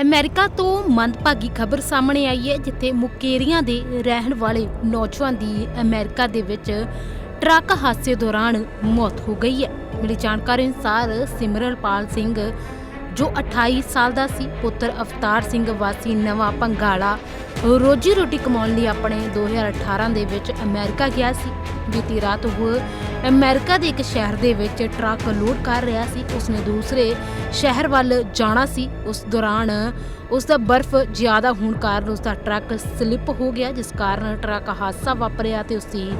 America ਤੋਂ ਮੰਦਭਾਗੀ ਖਬਰ ਸਾਹਮਣੇ ਆਈ ਹੈ, ਜਿੱਥੇ ਮੁਕੇਰੀਆਂ ਦੇ ਰਹਿਣ ਵਾਲੇ ਨੌਜਵਾਨ ਦੀ ਅਮਰੀਕਾ ਦੇ ਵਿੱਚ ਟਰੱਕ ਹਾਦਸੇ ਦੌਰਾਨ ਮੌਤ ਹੋ ਗਈ ਹੈ। ਮਿਲੀ ਜਾਣਕਾਰੀ ਅਨੁਸਾਰ ਸਿਮਰਨਪਾਲ ਸਿੰਘ, ਜੋ 28 ਸਾਲ ਦਾ ਸੀ, ਪੁੱਤਰ ਅਵਤਾਰ ਸਿੰਘ ਵਾਸੀ ਨਵਾਂ ਪੰਗਾਲਾ ਰੋਜੀ ਰੋਟੀ ਕਮਾਉਣ ਲਈ ਆਪਣੇ 2018 ਦੇ ਵਿੱਚ ਅਮਰੀਕਾ ਗਿਆ ਸੀ। ਬੀਤੀ ਰਾਤ ਉਹ ਅਮਰੀਕਾ ਦੇ ਇੱਕ ਸ਼ਹਿਰ ਦੇ ਵਿੱਚ ਟਰੱਕ ਲੋਡ ਕਰ ਰਿਹਾ ਸੀ। ਉਸਨੇ ਦੂਸਰੇ ਸ਼ਹਿਰ ਵੱਲ ਜਾਣਾ ਸੀ। ਉਸ ਦੌਰਾਨ ਉਸ ਦਾ ਬਰਫ਼ ਜ਼ਿਆਦਾ ਹੋਣ ਕਾਰਨ ਉਸ ਦਾ ਟਰੱਕ ਸਲਿੱਪ ਹੋ ਗਿਆ, ਜਿਸ ਕਾਰਨ ਟਰੱਕ ਹਾਦਸਾ ਵਾਪਰਿਆ ਤੇ ਉਸ ਦੀ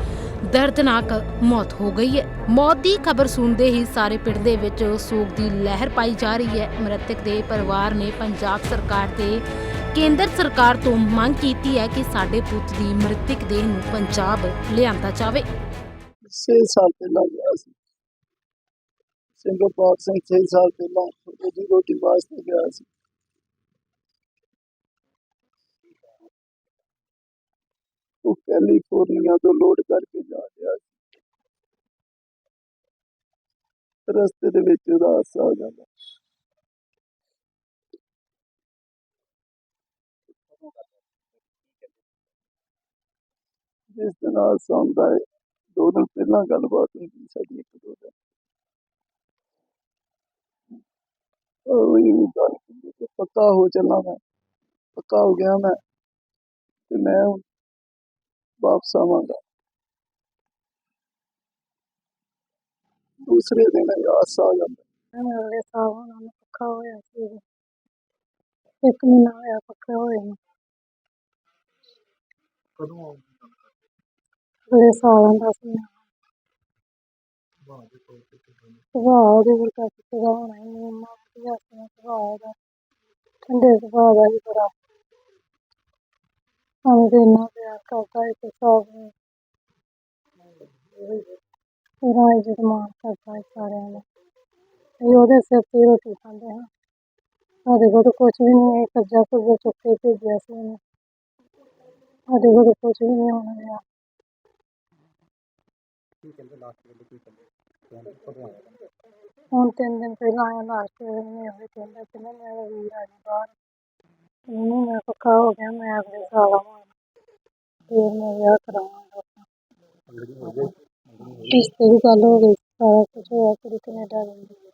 ਦਰਦਨਾਕ ਮੌਤ ਹੋ ਗਈ ਹੈ। ਮੌਤ ਦੀ ਖਬਰ ਸੁਣਦੇ ਹੀ ਸਾਰੇ ਪਿੰਡ ਦੇ ਵਿੱਚ ਸੋਗ ਦੀ ਲਹਿਰ ਪਾਈ ਜਾ ਰਹੀ ਹੈ। ਮ੍ਰਿਤਕ ਦੇ ਪਰਿਵਾਰ ਨੇ ਪੰਜਾਬ ਸਰਕਾਰ ਤੇ ਕੇਂਦਰ ਸਰਕਾਰ ਤੋਂ ਮੰਗ ਕੀਤੀ ਹੈ ਕਿ ਸਾਡੇ ਪੁੱਤ ਦੀ ਮ੍ਰਿਤਕ ਦੇਹ ਨੂੰ ਪੰਜਾਬ ਲਿਆਂਦਾ ਜਾਵੇ। ਛੇ ਸਾਲ ਪਹਿਲਾਂ ਗਿਆ ਸੀ। ਸਿੰਗਾਪੁਰ ਸਿੰਘ ਛੇ ਸਾਲ ਪਹਿਲਾਂ ਰੋਜੀ ਰੋਟੀ ਵਾਸਤੇ ਗਿਆ ਸੀ। ਉਹ ਕੈਲੀਫੋਰਨੀਆ ਤੋਂ ਲੋਡ ਕਰਕੇ ਜਾ ਰਿਹਾ ਸੀ। ਰਸਤੇ ਦੇ ਵਿੱਚ ਉਹਦਾ ਹਾਦਸਾ ਹੋ ਜਾਂਦਾ। ਜਿਸ ਦਿਨ ਹਾਦਸਾ ਹੁੰਦਾ ਹੈ। ਦੋ ਦਿਨ ਪਹਿਲਾਂ ਗੱਲਬਾਤ ਹੁੰਦੀ ਸੀ ਸਾਡੀ ਇੱਕ ਦੋ ਦਿਨ। ਉਹ ਹੀ ਗੱਲ ਕਿ ਪੱਕਾ ਹੋ ਚੱਲਾਂ ਮੈਂ। ਪੱਕਾ ਹੋ ਗਿਆ ਮੈਂ। ਤੇ ਮੈਂ ਵਾਪਸ ਆਵਾਂਗਾ। ਦੂਸਰੇ ਦਿਨ ਇਹ ਹਾਦਸਾ ਹੋ ਜਾਂਦਾ। ਮੇਰੇ ਸਾਹ ਨਾਲ ਪੱਕਾ ਹੋਇਆ ਸੀ। ਇੱਕ ਮਹੀਨਾ ਹੋਇਆ ਪੱਕਾ ਹੋਏ ਨੂੰ ਕਦੋਂ ਅਗਲੇ ਸਾਲਾਂ ਦਾ ਸੀ ਸੁਭਾਅ ਉਹਦੇ ਵਰਗਾ ਕਿਸੇ ਦਾ ਹੋਣਾ ਹੀ ਨਹੀਂ ਇੰਨਾ ਵਧੀਆ ਸੀ ਸੁਭਾਅ ਉਹਦਾ ਠੰਡੇ ਸੁਭਾਅ ਦਾ ਹੀ ਬੜਾ ਸਾਨੂੰ ਤੇ ਇੰਨਾ ਪਿਆਰ ਕਰਦਾ ਸੀ ਸਭ ਨੂੰ ਪੂਰਾ ਇੱਜ਼ਤ ਮਾਣ ਕਰਦਾ ਸੀ ਸਾਰਿਆਂ ਦਾ ਅਸੀਂ ਉਹਦੇ ਸਿਰ ਤੇ ਹੀ ਰੋਟੀ ਖਾਂਦੇ ਹਾਂ ਸਾਡੇ ਕੋਲ ਤਾਂ ਵੀ ਨਹੀਂ ਹੈ ਕਰਜ਼ਾ ਕੁਰਜ਼ਾ ਚੁੱਕ ਕੇ ਭੇਜਿਆ ਸੀ ਉਹਨੇ ਸਾਡੇ ਕੋਲ ਤਾਂ ਕੁਛ ਵੀ ਨਹੀਂ ਹੋਣਾ ਰਿਹਾ ਹੁਣ ਤਿੰਨ ਦਿਨ ਪਹਿਲਾਂ ਆਇਆ ਲਾਸਟ ਨੇ ਉਹ ਕਹਿੰਦਾ ਕਿ ਨਾ ਮੇਰਾ ਵੀਰ ਆ ਜੀ ਬਾਹਰ। ਉਹਨੂੰ ਮੈਂ ਪੱਕਾ ਹੋ ਗਿਆ ਮੈਂ ਅਗਲੇ ਸਾਲ ਆਵਾਂਗਾ। ਫਿਰ ਮੈਂ ਵਿਆਹ ਕਰਾਵਾਂਗਾ। ਰਿਸ਼ਤੇ ਦੀ ਗੱਲ ਹੋ ਗਈ ਸਾਰਾ ਕੁਝ ਹੋਇਆ ਕੁੜੀ ਕਨੇਡਾ ਰਹਿੰਦੀ ਹੈ।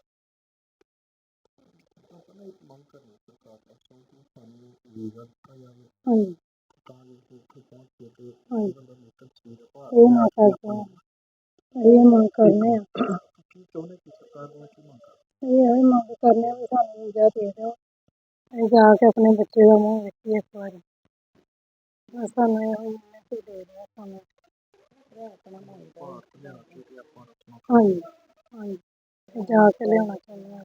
ਹਾਂਜੀ। ਇਹ ਮੈਂ ਕਰਦੇ ਇਹ ਮੰਗ ਕਰਨੇ ਆ। ਇਹ ਹੈ ਮੰਗ ਕਰਨੇ ਆ ਵੀ ਸਾਨੂੰ ਵੀਜ਼ਾ ਦੇ ਦਿਓ ਅਸੀਂ ਜਾ ਕੇ ਆਪਣੇ ਬੱਚੇ ਦਾ ਮੂੰਹ ਵੇਖੀਏ ਇੱਕ ਵਾਰੀ। ਬਸ ਸਾਨੂੰ ਇਹੋ ਹੀ ਹੈ ਕਿ ਦੇ ਦਿਓ ਸਾਨੂੰ ਹਾਂਜੀ ਹਾਂਜੀ। ਤੇ ਜਾ ਕੇ ਲਿਆਉਣਾ ਚਾਹੁੰਦੇ ਹਾਂ